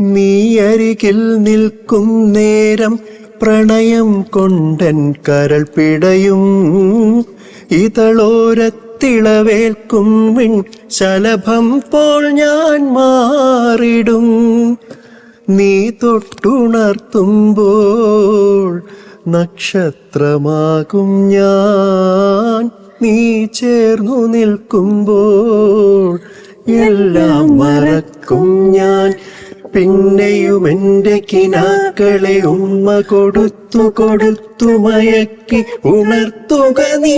നീ അരികിൽ നിൽക്കും നേരം പ്രണയം കൊണ്ടൻ കരൾ പിടയും. ഇതളോരത്തിളവേൽക്കും വിൺ ശലഭം പോൽ ഞാൻ മാറിടും. നീ തൊട്ടുണർത്തുമ്പോൾ നക്ഷത്രമാകും ഞാൻ. നീ ചേർന്നു നിൽക്കുമ്പോൾ എല്ലാം മറക്കും ഞാൻ. പിന്നെയും എന്റെ കിനാക്കളെ ഉമ്മ കൊടുത്തു കൊടുത്തു മയക്കി ഉണർത്തുക നീ.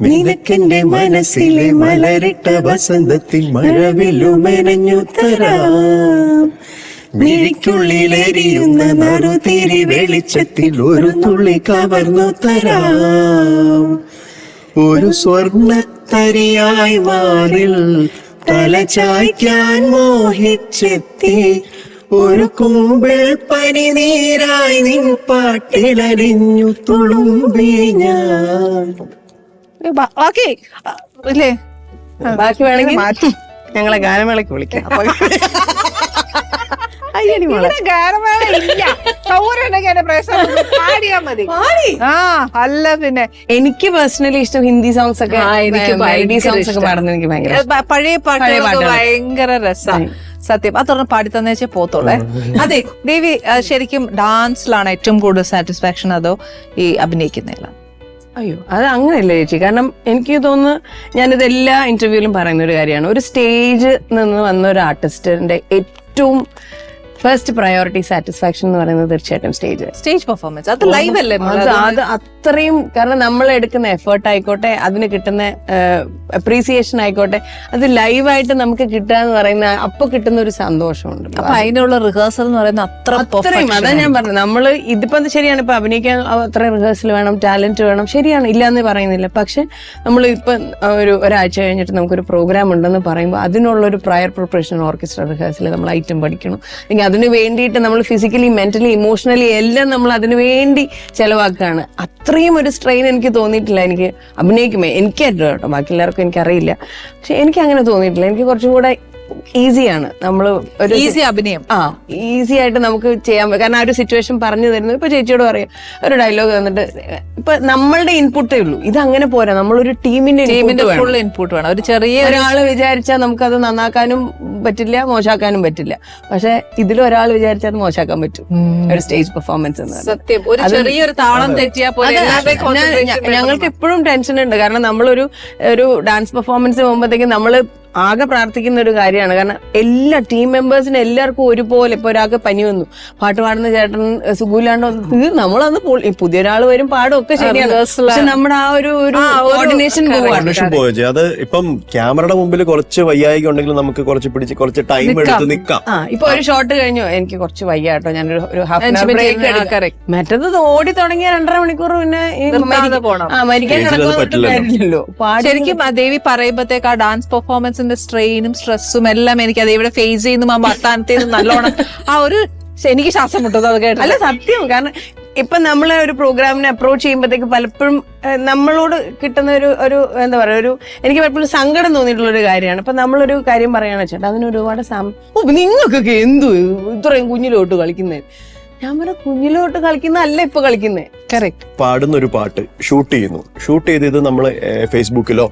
നിനക്കെന്റെ മനസ്സിലെ മലരിട്ട വസന്തത്തിൽ മഴവിലുമെനഞ്ഞു തരാം. മിഴിക്കുള്ളിലെരിയുന്ന നറുതിരി വെളിച്ചത്തിൽ ഒരു തുള്ളി കവർന്നു തരാം. ഒരു സ്വർണത്തരിയായി മാറിൽ തലചായ്ക്കാൻ മോഹിച്ചെത്തി. ഒരു കൂമ്പിൾ പനി നീരായി നിൻ പാട്ടിലരിഞ്ഞു തുളുമ്പി ഞാൻ. ബാക്കി ഇല്ലേ? ബാക്കി വേണമെങ്കിൽ ഞങ്ങളെ ഗാനമേളയ്ക്ക് വിളിക്കാം. ഇവിടെ ഗാനമേള ഇല്ല. സൗകര്യം ഉണ്ടെങ്കിൽ എന്റെ പ്രശ്നം പാടിയാ മതി. ആ അല്ല പിന്നെ. എനിക്ക് പേഴ്സണലി ഇഷ്ടം ഹിന്ദി സോങ്സ് ഒക്കെ മെലഡി സോങ്സ് ഒക്കെ. പാടുന്നത് എനിക്ക് ഭയങ്കര പഴയ പാട്ട് പാട്ടുകൾ. ഭയങ്കര രസമാണ് സത്യം. അത് തുറന്ന് പാടി തന്നേച്ചേ പോത്തോളെ അതെ ദേവി ശരിക്കും ഡാൻസിലാണ് ഏറ്റവും കൂടുതൽ സാറ്റിസ്ഫാക്ഷൻ അതോ ഈ അഭിനയിക്കുന്നില്ല അയ്യോ അത് അങ്ങനെയല്ല ചേച്ചി. കാരണം എനിക്ക് തോന്നുന്നു ഞാനിത് എല്ലാ ഇന്റർവ്യൂവിലും പറയുന്ന ഒരു കാര്യമാണ്. ഒരു സ്റ്റേജ് നിന്ന് വന്ന ഒരു ആർട്ടിസ്റ്റിന്റെ ഏറ്റവും ഫസ്റ്റ് പ്രയോറിറ്റി സാറ്റിസ്ഫാക്ഷൻ എന്ന് പറയുന്നത് തീർച്ചയായിട്ടും സ്റ്റേജ് സ്റ്റേജ് പെർഫോമൻസ് അത് ലൈവ് അല്ലേ? അത് അത് അത്രയും കാരണം നമ്മൾ എടുക്കുന്ന എഫേർട്ട് ആയിക്കോട്ടെ അതിന് കിട്ടുന്ന അപ്രീസിയേഷൻ ആയിക്കോട്ടെ അത് ലൈവായിട്ട് നമുക്ക് കിട്ടുക എന്ന് പറയുന്ന അപ്പൊ കിട്ടുന്ന ഒരു സന്തോഷമുണ്ട്. അപ്പൊ അതിനുള്ള റിഹേഴ്സൽ എന്ന് പറയുന്ന അത്ര അത്രയും അതാ ഞാൻ പറഞ്ഞത്. നമ്മൾ ഇതിപ്പോ ശരിയാണ്? ഇപ്പൊ അഭിനയിക്കാൻ അത്ര റിഹേഴ്സൽ വേണം ടാലന്റ് വേണം ശരിയാണ് ഇല്ല എന്ന് പറയുന്നില്ല. പക്ഷെ നമ്മൾ ഇപ്പൊ ഒരു ഒരാഴ്ച കഴിഞ്ഞിട്ട് നമുക്കൊരു പ്രോഗ്രാം ഉണ്ടെന്ന് പറയുമ്പോൾ അതിനുള്ള ഒരു പ്രയർ പ്രിപ്പറേഷൻ ഓർക്കസ്ട്ര റിഹേഴ്സൽ നമ്മൾ ഐറ്റം പഠിക്കണം. അല്ലെങ്കിൽ അതിന് വേണ്ടിയിട്ട് നമ്മൾ ഫിസിക്കലി മെന്റലി ഇമോഷണലി എല്ലാം നമ്മൾ അതിനു വേണ്ടി ചെലവാക്കുകയാണ്. അത്രയും ഒരു സ്ട്രെയിൻ എനിക്ക് തോന്നിയിട്ടില്ല. എനിക്ക് അഭിനയിക്കുമ്പോൾ എനിക്കായിരുന്നു കേട്ടോ. ബാക്കി എല്ലാവർക്കും എനിക്കറിയില്ല. പക്ഷെ എനിക്ക് അങ്ങനെ തോന്നിയിട്ടില്ല. എനിക്ക് കുറച്ചും കൂടെ ഈസിയാണ്. നമ്മൾ ഒരു ഈസി അഭിനയം. ആ ഈസി ആയിട്ട് നമുക്ക് ചെയ്യാൻ പറ്റും കാരണം ആ ഒരു സിറ്റുവേഷൻ പറഞ്ഞു തരുന്നു ഇപ്പൊ ചേച്ചിയോട് പറയാം. ഒരു ഡയലോഗ് തന്നിട്ട് ഇപ്പൊ നമ്മളുടെ ഇൻപുട്ടേ ഉള്ളൂ. ഇത് അങ്ങനെ പോരാ. നമ്മളൊരു ടീമിന്റെ ടീമിന്റെ ഫുൾ ഇൻപുട്ട് വേണം. ഒരു ചെറിയ ഒരാൾ വിചാരിച്ചാൽ നമുക്ക് അത് നന്നാക്കാനും പറ്റില്ല മോശാക്കാനും പറ്റില്ല. പക്ഷെ ഇതിൽ ഒരാൾ വിചാരിച്ചാൽ മോശാക്കാൻ പറ്റും. ഒരു സ്റ്റേജ് പെർഫോമൻസ് എന്ന് പറയുന്നത്. സത്യം. ഒരു ചെറിയൊരു താളം തെറ്റിയാ. ഞങ്ങൾക്ക് എപ്പോഴും ടെൻഷൻ ഉണ്ട്. കാരണം നമ്മളൊരു ഒരു ഡാൻസ് പെർഫോമൻസ് പോകുമ്പോഴത്തേക്കും നമ്മൾ ആകെ പ്രാർത്ഥിക്കുന്ന ഒരു കാര്യമാണ്. കാരണം എല്ലാ ടീം മെമ്പേഴ്സിന് എല്ലാവർക്കും ഒരുപോലെ ഇപ്പൊ ഒരാൾക്ക് പനി വന്നു. പാട്ട് പാടുന്ന ചേട്ടൻ സുഖമില്ലാണ്ട് വന്നു. നമ്മളന്ന് പുതിയ ഒരാൾ വരും പാടും ഒക്കെ ശരിയാണ്. പക്ഷെ നമ്മുടെ ആ ഒരു ഒരു കോർഡിനേഷൻ പോവാണ്. അത് ഇപ്പം ക്യാമറയുടെ മുമ്പിൽ കുറച്ച് വയ്യായിക ഉണ്ടെങ്കിൽ നമുക്ക് കുറച്ച് പിടിച്ച് കുറച്ച് ടൈം എടുത്ത് നിക്കാം. ഇപ്പൊ ഒരു ഷോട്ട് കഴിഞ്ഞു. എനിക്ക് കുറച്ച് വയ്യ കേട്ടോ. ഞാനൊരു ഒരു ഹാഫ് അവർ ബ്രേക്ക് എടുക്കാം. മറ്റത് ഓടി തുടങ്ങിയ രണ്ടര മണിക്കൂർ പിന്നെ മരിക്കാൻ ശരിക്കും ആ ദേവി പറയുമ്പോഴത്തേക്ക് ആ ഡാൻസ് പെർഫോമൻസിന്റെ സ്ട്രെയിനും സ്ട്രെസ്സും എല്ലാം എനിക്ക് അത് ഇവിടെ ഫേസ് ചെയ്യുന്നു ആ വർത്താനത്തിൽ നിന്ന് നല്ലോണം ആ ഒരു എനിക്ക് ശ്വാസം മുട്ടുന്നു അത് കേട്ടോ അല്ല സത്യം. കാരണം ഇപ്പൊ നമ്മളെ ഒരു പ്രോഗ്രാമിനെ അപ്രോച്ച് ചെയ്യുമ്പോഴത്തേക്ക് പലപ്പോഴും നമ്മളോട് കിട്ടുന്ന ഒരു ഒരു എന്താ പറയാ ഒരു എനിക്ക് പലപ്പോഴും സങ്കടം തോന്നിയിട്ടുള്ള ഒരു കാര്യമാണ്. ഇപ്പൊ നമ്മളൊരു കാര്യം പറയുകയാണ് ചേട്ടാ അതിന് ഒരുപാട് സം ഓ നിങ്ങൾക്കൊക്കെ എന്തു ഇത്രയും കുഞ്ഞിലോട്ട് കളിക്കുന്നത് ഞാൻ പറഞ്ഞ കുഞ്ഞിലോട്ട് കളിക്കുന്ന അല്ല ഇപ്പൊ കളിക്കുന്നേ. കറക്റ്റ് പാടുന്ന ഒരു പാട്ട് ഷൂട്ട് ചെയ്യുന്നു. ഷൂട്ട് ചെയ്ത് ഇത് നമ്മൾ ഫേസ്ബുക്കിലോ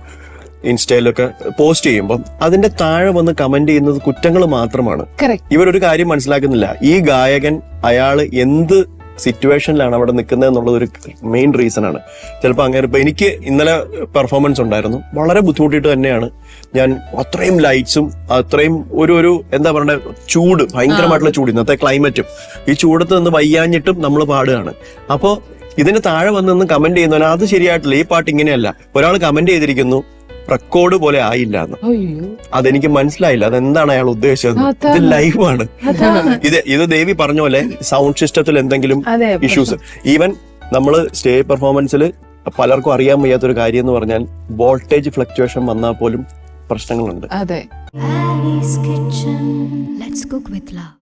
ഇൻസ്റ്റയിലൊക്കെ പോസ്റ്റ് ചെയ്യുമ്പോൾ അതിന്റെ താഴെ വന്ന് കമന്റ് ചെയ്യുന്നത് കുറ്റങ്ങൾ മാത്രമാണ്. ഇവരൊരു കാര്യം മനസ്സിലാക്കുന്നില്ല. ഈ ഗായകൻ അയാൾ എന്ത് സിറ്റുവേഷനിലാണ് അവിടെ നിൽക്കുന്നത് എന്നുള്ളത് ഒരു മെയിൻ റീസൺ ആണ്. ചിലപ്പോൾ അങ്ങനെ ഇപ്പൊ എനിക്ക് ഇന്നലെ പെർഫോമൻസ് ഉണ്ടായിരുന്നു. വളരെ ബുദ്ധിമുട്ടിട്ട് തന്നെയാണ് ഞാൻ അത്രയും ലൈറ്റ്സും അത്രയും ഒരു ഒരു എന്താ പറയണ്ട ചൂട് ഭയങ്കരമായിട്ടുള്ള ചൂട് ഇന്നത്തെ ക്ലൈമറ്റും ഈ ചൂടത്ത് നിന്ന് വയ്യാഞ്ഞിട്ടും നമ്മൾ പാടുകയാണ്. അപ്പോൾ ഇതിന് താഴെ വന്ന് കമന്റ് ചെയ്യുന്നവന് അത് ശരിയായിട്ടില്ല. ഈ പാട്ട് ഇങ്ങനെയല്ല. ഒരാൾ കമന്റ് ചെയ്തിരിക്കുന്നു. റെക്കോർഡ് പോലെ ആയില്ല എന്ന് അതെനിക്ക് മനസ്സിലായില്ല. അതെന്താണ് അയാൾ ഉദ്ദേശിച്ചത് ഇത് ലൈവാണ്. ഇത് ഇത് ദേവി പറഞ്ഞ പോലെ സൗണ്ട് സിസ്റ്റത്തിൽ എന്തെങ്കിലും ഇഷ്യൂസ് ഈവൻ നമ്മൾ സ്റ്റേജ് പെർഫോമൻസിൽ പലർക്കും അറിയാൻ വയ്യാത്തൊരു കാര്യം എന്ന് പറഞ്ഞാൽ വോൾട്ടേജ് ഫ്ലക്ച്വേഷൻ വന്നാൽ പോലും പ്രശ്നങ്ങളുണ്ട്. അതെ.